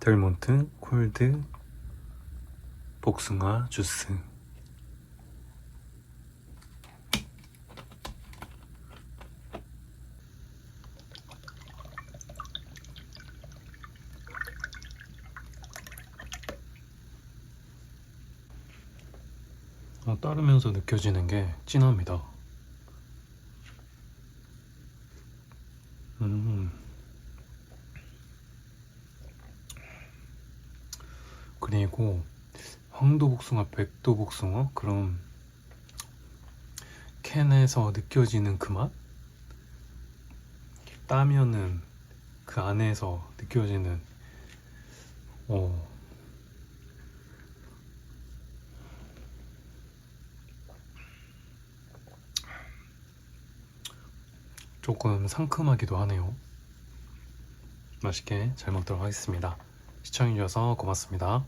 벨몬트 콜드 복숭아 주스 어, 따르면서 느껴지는 게 진합니다. 음. 그리고 황도복숭아, 백도복숭아 그럼 캔에서 느껴지는 그 맛? 따면은 그 안에서 느껴지는 어 조금 상큼하기도 하네요. 맛있게 잘 먹도록 하겠습니다. 시청해주셔서 고맙습니다.